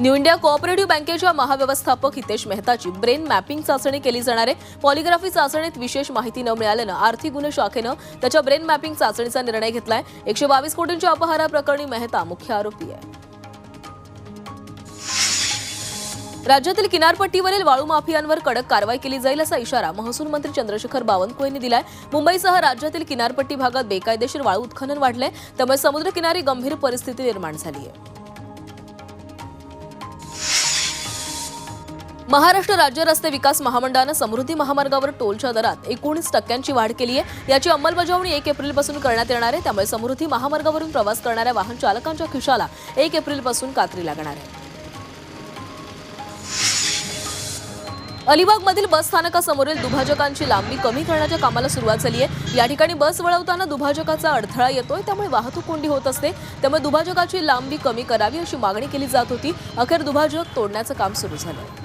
New India cooperative बँकेच्या महाव्यवस्थापक Hitesh मेहताची brain mapping चाचणी केली जाणार आहे. पॉलिग्राफी चाचणीत विशेष माहिती न मिळाल्यानं आर्थिक गुन्हे शाखेनं त्याच्या ब्रेन मॅपिंग चाचणीचा निर्णय घेतलाय. एकशे बावीस कोटींच्या अपहाराप्रकरणी मेहता मुख्य आरोपी आहे. राज्यातील किनारपट्टीवरील वाळू माफियांवर कडक कारवाई केली जाईल असा इशारा महसूल मंत्री चंद्रशेखर बावनकुळे यांनी दिलाय मुंबईसह राज्यातील किनारपट्टी भागात बेकायदेशीर वाळू उत्खनन वाढलंय. त्यामुळे समुद्रकिनारी गंभीर परिस्थिती निर्माण झाली आहे महाराष्ट्र राज्य रस्ते विकास महामंडळानं समृद्धी महामार्गावर टोलच्या दरात एकोणीस टक्क्यांची वाढ केली आहे. याची अंमलबजावणी एक एप्रिलपासून करण्यात येणार आहे. त्यामुळे समृद्धी महामार्गावरून प्रवास करणाऱ्या वाहन चालकांच्या खिशाला एक एप्रिलपासून कात्री लागणार आहे. अलिबागमधील बस स्थानकासमोरील दुभाजकांची लांबी कमी करण्याच्या कामाला सुरुवात झाली आहे. या ठिकाणी बस वळवताना दुभाजकाचा अडथळा येतोय. त्यामुळे वाहतूक कोंडी होत असते. त्यामुळे दुभाजकाची लांबी कमी करावी अशी मागणी केली जात होती. अखेर दुभाजक तोडण्याचं काम सुरू झालं.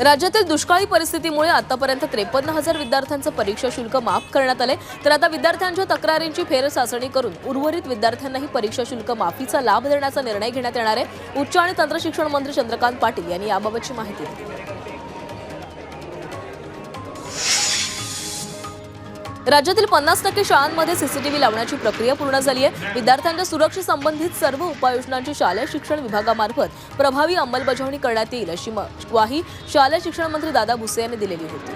राज्यातील दुष्काळी परिस्थितीमुळे आतापर्यंत त्रेपन्न हजार विद्यार्थ्यांचं परीक्षा शुल्क माफ करण्यात आले. तर आता विद्यार्थ्यांच्या तक्रारींची फेरचाचणी करून उर्वरित विद्यार्थ्यांनाही परीक्षा शुल्क माफीचा लाभ देण्याचा निर्णय घेण्यात येणार आहे. उच्च आणि तंत्रशिक्षण मंत्री चंद्रकांत पाटील यांनी याबाबतची माहिती दिली. राज्यातील पन्नास टक्के शाळांमध्ये सीसीटीव्ही लावण्याची प्रक्रिया पूर्ण झाली आहे. विद्यार्थ्यांच्या सुरक्षेसंबंधित सर्व उपाययोजनांची शालेय शिक्षण विभागामार्फत प्रभावी अंमलबजावणी करण्यात येईल अशी ग्वाही शालेय शिक्षण मंत्री दादा भुसे यांनी दिलेली होती.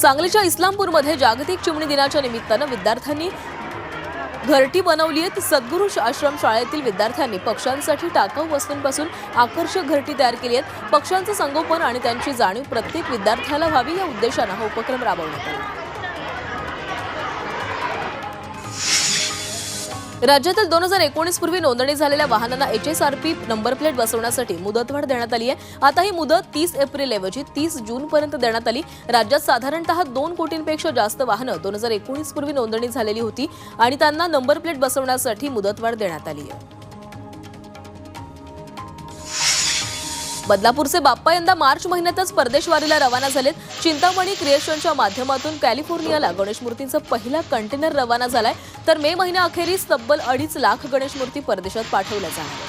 सांगलीच्या इस्लामपूरमध्ये जागतिक चिमणी दिनाच्या निमित्तानं विद्यार्थ्यांनी घरटी बनवली आहेत सद्गुरू आश्रम शाळेतील विद्यार्थ्यांनी पक्ष्यांसाठी टाकाऊ वस्तूंपासून आकर्षक घरटी तयार केली आहेत. पक्ष्यांचं संगोपन आणि त्यांची जाणीव प्रत्येक विद्यार्थ्याला व्हावी या उद्देशानं हा उपक्रम राबवण्यात आला. राज्यातील दोन हजार एकोणीस पूर्वी नोंदणी झालेल्या वाहनांना H S R P number plate बसवण्यासाठी मुदतवाढ देण्यात आली आहे. आता ही मुदत तीस एप्रिल ऐवजी तीस जून पर्यंत देण्यात आली. राज्यात साधारणतः दोन कोटींपेक्षा जास्त वाहनं दोन हजार एकोणीस पूर्वी नोंदणी झालेली होती आणि त्यांना नंबर प्लेट बसवण्यासाठी मुदतवाढ देण्यात आली आहे. बदलापूरचे बाप्पा यंदा मार्च महिन्यातच परदेशवारीला रवाना झालेत. चिंतामणी क्रिएशनच्या माध्यमातून कॅलिफोर्नियाला गणेश मूर्तींचा पहिला कंटेनर रवाना झालाय. तर मे महिन्याअखेरीस तब्बल अडीच लाख गणेश मूर्ती परदेशात पाठवल्या जाणार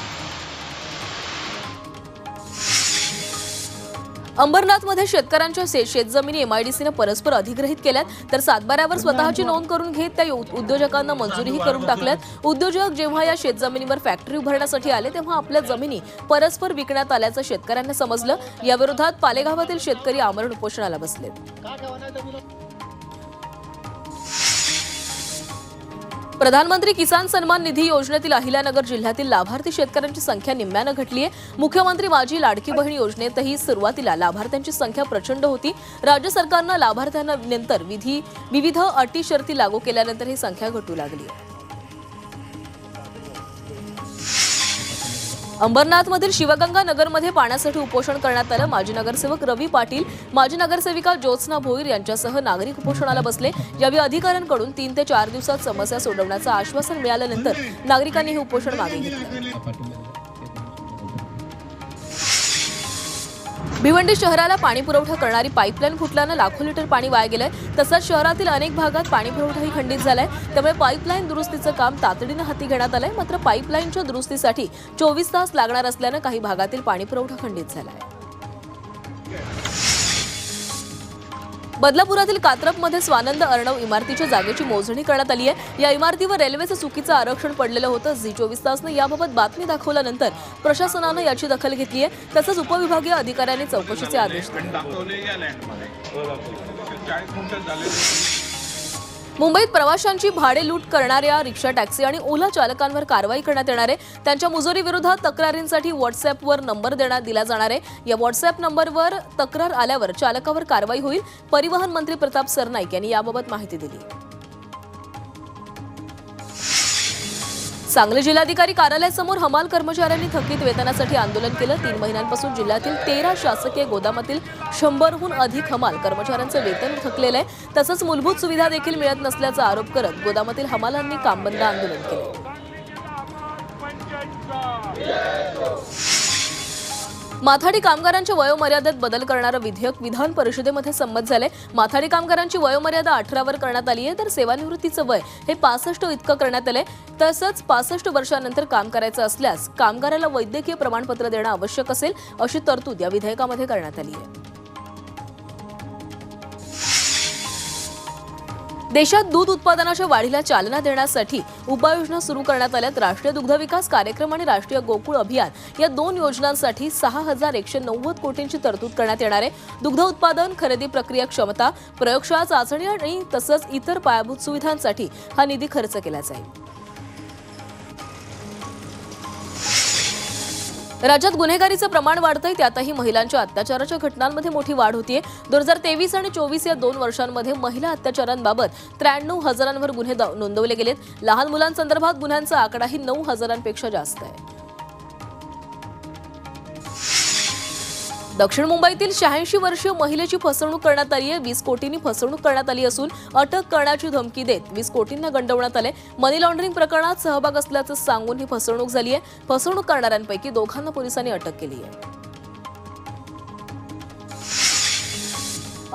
अंबरनाथमध्ये शेतकऱ्यांच्या शेतजमिनी एमआयडीसीनं परस्पर अधिग्रहित केल्यात. तर सातबाऱ्यावर स्वतःची नोंद करून घेत त्या उद्योजकांना मंजुरीही करून टाकल्यात. उद्योजक जेव्हा या शेतजमिनीवर फॅक्टरी उभारण्यासाठी आले तेव्हा आपल्या जमिनी परस्पर विकण्यात आल्याचं शेतकऱ्यांना समजलं. याविरोधात पालेगावातील शेतकरी आमरण उपोषणाला बसलेत. प्रधानमंत्री किसान सन्मान निधी योजनेतील अहिल्यानगर जिल्ह्यातील लाभार्थी शेतकऱ्यांची संख्या निम्म्यानं घटली आहे मुख्यमंत्री माझी लाडकी बहीण योजनेतही सुरुवातीला लाभार्थ्यांची संख्या प्रचंड होती. राज्य सरकारनं लाभार्थ्यांना नंतर विधी विविध अटी शर्ती लागू केल्यानंतर ही संख्या घटू लागली आहे अंबरनाथमधील शिवगंगा नगरमध्ये पाण्यासाठी उपोषण करण्यात आलं. माजी नगरसेवक रवी पाटील माजी नगरसेविका ज्योत्स्ना भोईर यांच्यासह नागरिक उपोषणाला बसले. यावेळी अधिकाऱ्यांकडून तीन ते चार दिवसात समस्या सोडवण्याचं आश्वासन मिळाल्यानंतर नागरिकांनी हे उपोषण मागे घेतलं. भिवंडी शहराला पाणी पुरवठा करणारी पाईपलाईन फुटल्यानं लाखो लिटर पाणी वाया गेलंय. तसंच शहरातील अनेक भागात पाणी पुरवठाही खंडित झालाय. त्यामुळे पाईपलाईन दुरुस्तीचं काम तातडीनं हाती घेण्यात आलंय. मात्र पाईपलाईनच्या दुरुस्तीसाठी चोवीस तास लागणार असल्यानं काही भागातील पाणी पुरवठा खंडित झालाय. बदलापुरातील कात्रपमध्ये स्वानंद अर्णव इमारतीच्या जागेची मोजणी करण्यात आली आहे. या इमारतीवर रेल्वेचं चुकीचं आरक्षण पडलेलं होतं. झी चोवीस तासनं याबाबत बातमी दाखवल्यानंतर प्रशासनानं याची दखल घेतली आहे. तसंच उपविभागीय अधिकाऱ्यांनी चौकशीचे आदेश दिले. मुंबईत प्रवाशांची भाडे लूट करणाऱ्या रिक्षा टॅक्सी आणि ओला चालकांवर कारवाई करण्यात येणार आहे. त्यांच्या मुजोरीविरोधात तक्रारींसाठी व्हॉट्सअपवर नंबर देण्यात दिला जाणार आहे. या व्हॉट्सअप नंबरवर तक्रार आल्यावर चालकावर कारवाई होईल. परिवहन मंत्री प्रताप सरनाईक यांनी याबाबत माहिती दिली. सांगली जिल्हाधिकारी कार्यालयासमोर हमाल कर्मचाऱ्यांनी थकीत वेतनासाठी आंदोलन केलं. तीन महिन्यांपासून जिल्ह्यातील तेरा शासकीय गोदामातील शंभरहून अधिक हमाल कर्मचाऱ्यांचं वेतन थकलेलं आहे. तसंच मूलभूत सुविधा देखील मिळत नसल्याचा आरोप करत गोदामातील हमालांनी कामबंद आंदोलन केलं. माथाडी कामगारांच्या वयोमर्यादेत बदल करणारं विधेयक विधान परिषदेमध्ये संमत झालंय. माथाडी कामगारांची वयोमर्यादा अठरावर करण्यात आली आहे तर सेवानिवृत्तीचं वय हे पासष्ट इतकं करण्यात आलंय. तसंच पासष्ट वर्षानंतर काम करायचं असल्यास कामगाराला वैद्यकीय प्रमाणपत्र देणं आवश्यक असेल अशी तरतूद या विधेयकामध्ये करण्यात आली आहे देशात दूध उत्पादनाच्या वाढीला चालना देण्यासाठी उपाययोजना सुरू करण्यात आल्यात. राष्ट्रीय दुग्ध विकास कार्यक्रम आणि राष्ट्रीय गोकुळ अभियान या दोन योजनांसाठी सहा हजार एकशे नव्वद कोटींची तरतूद करण्यात येणार आहे. दुग्ध उत्पादन खरेदी प्रक्रिया क्षमता प्रयोगशाळा चाचणी आणि तसंच इतर पायाभूत सुविधांसाठी हा निधी खर्च केला जाईल. राज्यात गुन्हेगारीचं प्रमाण वाढतंय त्यातही महिलांच्या अत्याचाराच्या घटनांमध्ये मोठी वाढ होतीये. दोन हजार तेवीस आणि चोवीस या दोन वर्षांमध्ये महिला अत्याचारांबाबत त्र्याण्णव हजारांवर गुन्हे नोंदवले गेलेत. लहान मुलांसंदर्भात गुन्ह्यांचा आकडाही नऊ हजारांपेक्षा जास्त आहे. दक्षिण मुंबईतील शहाऐंशी वर्षीय महिलेची फसवणूक करण्यात आली आहे. वीस कोटींनी फसवणूक करण्यात आली असून अटक करण्याची धमकी देत वीस कोटींना गंडवण्यात आले मनी लॉन्ड्रिंग प्रकरणात सहभाग असल्याचं सांगून ही फसवणूक झाली आहे. फसवणूक करणाऱ्यांपैकी दोघांना पोलिसांनी अटक केली आहे.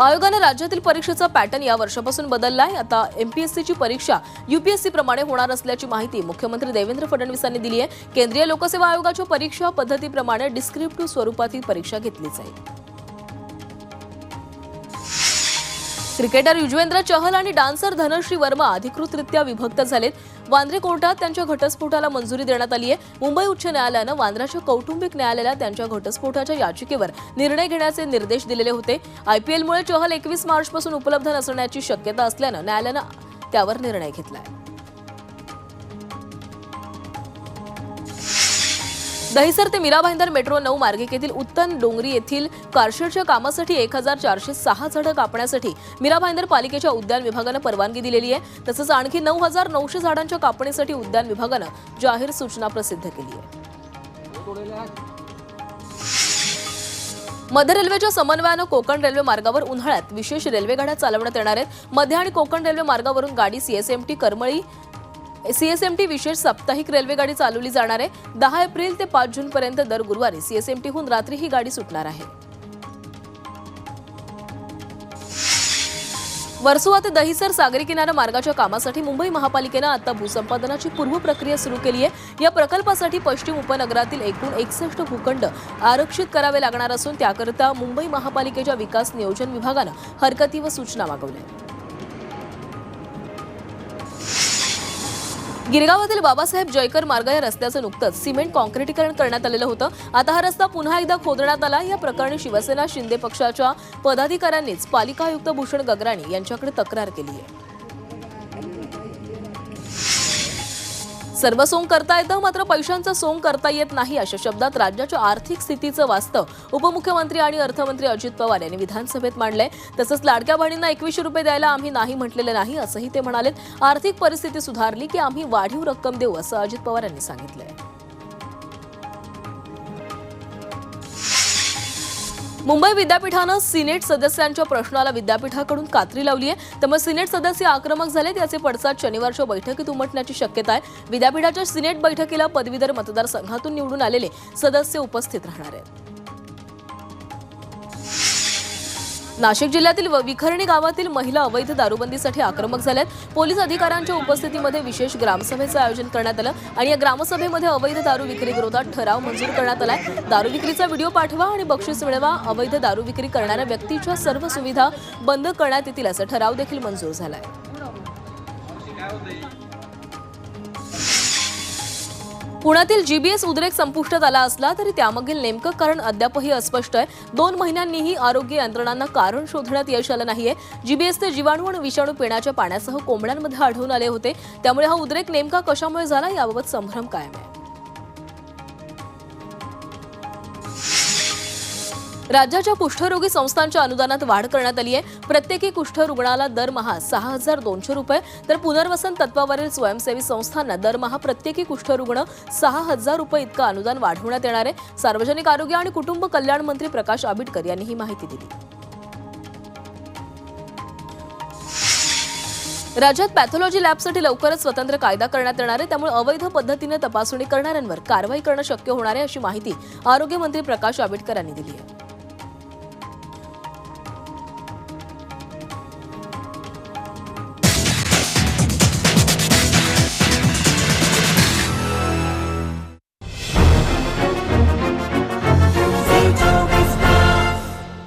आयोगानं राज्यातील परीक्षेचा पॅटर्न या वर्षापासून बदललाय. आता एमपीएससीची परीक्षा युपीएससी प्रमाणे होणार असल्याची माहिती मुख्यमंत्री देवेंद्र फडणवीसांनी दिली आहे. केंद्रीय लोकसेवा आयोगाच्या परीक्षा पद्धतीप्रमाणे डिस्क्रिप्टिव्ह स्वरूपातील परीक्षा घेतली जाईल क्रिकेटर युजवेंद्र चहल आणि डान्सर धनश्री वर्मा अधिकृतरित्या विभक्त झालेत. वांद्रे कोर्टात त्यांच्या घटस्फोटाला मंजुरी देण्यात आली आहे मुंबई उच्च न्यायालयानं वांद्राच्या कौटुंबिक न्यायालयाला त्यांच्या घटस्फोटाच्या याचिकेवर निर्णय घेण्याचे निर्देश दिलेले होते. आयपीएलमुळे चहल एकवीस मार्चपासून उपलब्ध नसण्याची शक्यता असल्यानं न्यायालयानं त्यावर निर्णय घेतलाय. दहिसर ते मीरा भाईंदर मेट्रो नऊ मार्गिकेतील उत्तन डोंगरी येथील कारशेडच्या कामासाठी एक हजार चारशे सहा झाडं कापण्यासाठी मीरा भाईंदर पालिकेच्या उद्यान विभागानं परवानगी दिलेली आहे. तसंच आणखी नऊ हजार नऊशे झाडांच्या कापणीसाठी उद्यान विभागानं जाहीर सूचना प्रसिद्ध केली आहे. मध्य रेल्वेच्या समन्वयानं कोकण रेल्वे मार्गावर उन्हाळ्यात विशेष रेल्वेगाड्या चालवण्यात येणार आहेत. मध्य आणि कोकण रेल्वे मार्गावरून गाडी सीएसएमटी करमळी सीएसएमटी विशेष साप्ताहिक रेल्वेगाडी चालवली जाणार आहे. दहा एप्रिल ते पाच जून पर्यंत दर गुरुवारी सीएसएमटीहून रात्री ही गाडी सुटणार आहे. वर्सोवा ते दहिसर सागरी किनारा मार्गाच्या कामासाठी मुंबई महापालिकेनं आता भूसंपादनाची पूर्व प्रक्रिया सुरू केली आहे या प्रकल्पासाठी पश्चिम उपनगरातील एकूण एकसष्ट भूखंड आरक्षित करावे लागणार असून त्याकरता मुंबई महापालिकेच्या विकास नियोजन विभागानं हरकती व सूचना मागवल्या गिरगावातील बाबासाहेब जयकर मार्ग या रस्त्याचं नुकतंच सिमेंट कॉन्क्रिटीकरण करण्यात आलेलं होतं. आता हा रस्ता पुन्हा एकदा खोदण्यात आला. या प्रकरणी शिवसेना शिंदे पक्षाच्या पदाधिकाऱ्यांनीच पालिका आयुक्त भूषण गगराणी यांच्याकडे तक्रार केली आहे सर्व सोंग करता येतं मात्र पैशांचं सोंग करता येत नाही अशा शब्दात राज्याच्या आर्थिक स्थितीचं वास्तव उपमुख्यमंत्री आणि अर्थमंत्री अजित पवार यांनी विधानसभेत मांडलंय. तसंच लाडक्या बहिणींना एकवीसशे रुपये द्यायला आम्ही नाही म्हटलेलं नाही असंही ते म्हणालेत. आर्थिक परिस्थिती सुधारली की आम्ही वाढीव रक्कम देऊ असं अजित पवार यांनी सांगितलंय. मुंबई विद्यापीठानं सिनेट सदस्यांच्या प्रश्नाला विद्यापीठाकडून कात्री लावली आहे. त्यामुळे सिनेट सदस्य आक्रमक झाले त्याचे पडसाद शनिवारच्या बैठकीत उमटण्याची शक्यता आहे. विद्यापीठाच्या सिनेट बैठकीला पदवीधर मतदारसंघातून निवडून आलेले सदस्य उपस्थित राहणार आहेत. नाशिक जिल्ह्यातील व- गावातील महिला अवैध दारूबंदीसाठी आक्रमक झाल्यात. पोलीस अधिकाऱ्यांच्या उपस्थितीमध्ये विशेष ग्रामसभेचं आयोजन करण्यात आलं आणि या ग्रामसभेमध्ये अवैध दारू विक्री विरोधात ठराव मंजूर करण्यात आलाय. दारू विक्रीचा व्हिडिओ पाठवा आणि बक्षीस मिळवा. अवैध दारू विक्री करणाऱ्या व्यक्तीच्या सर्व सुविधा बंद करण्यात येतील असा ठराव देखील मंजूर झालाय. पुण्यातील जीबीएस उद्रेक संपुष्टात आला असला तरी त्यामागील नेमकं कारण अद्यापही अस्पष्ट आहे. दोन महिन्यांनीही आरोग्य यंत्रणांना कारण शोधण्यात यश आलं नाहीये. जीबीएसचे जीवाणू आणि विषाणू पिण्याच्या पाण्यासह कोंबड्यांमध्ये आढळून आले होते. त्यामुळे हा उद्रेक नेमका कशामुळे झाला याबाबत संभ्रम कायम आहे. राज्याच्या कुष्ठरोगी संस्थांच्या अनुदानात वाढ करण्यात आली आहे. प्रत्येकी कुष्ठ रुग्णाला दरमहा सहा हजार दोनशे रुपये. तर पुनर्वसन तत्वावरील स्वयंसेवी संस्थांना दरमहा प्रत्येकी कुष्ठरुग्ण सहा हजार रुपये इतकं अनुदान वाढवण्यात येणार आहे. सार्वजनिक आरोग्य आणि कुटुंब कल्याण मंत्री प्रकाश आंबेडकर यांनी ही माहिती दिली. राज्यात पॅथॉलॉजी लॅबसाठी लवकरच स्वतंत्र कायदा करण्यात येणार आहे. त्यामुळे अवैध पद्धतीने तपासणी करणाऱ्यांवर कारवाई करणं शक्य होणार आहे अशी माहिती आरोग्यमंत्री प्रकाश आंबेडकर यांनी दिली आहे.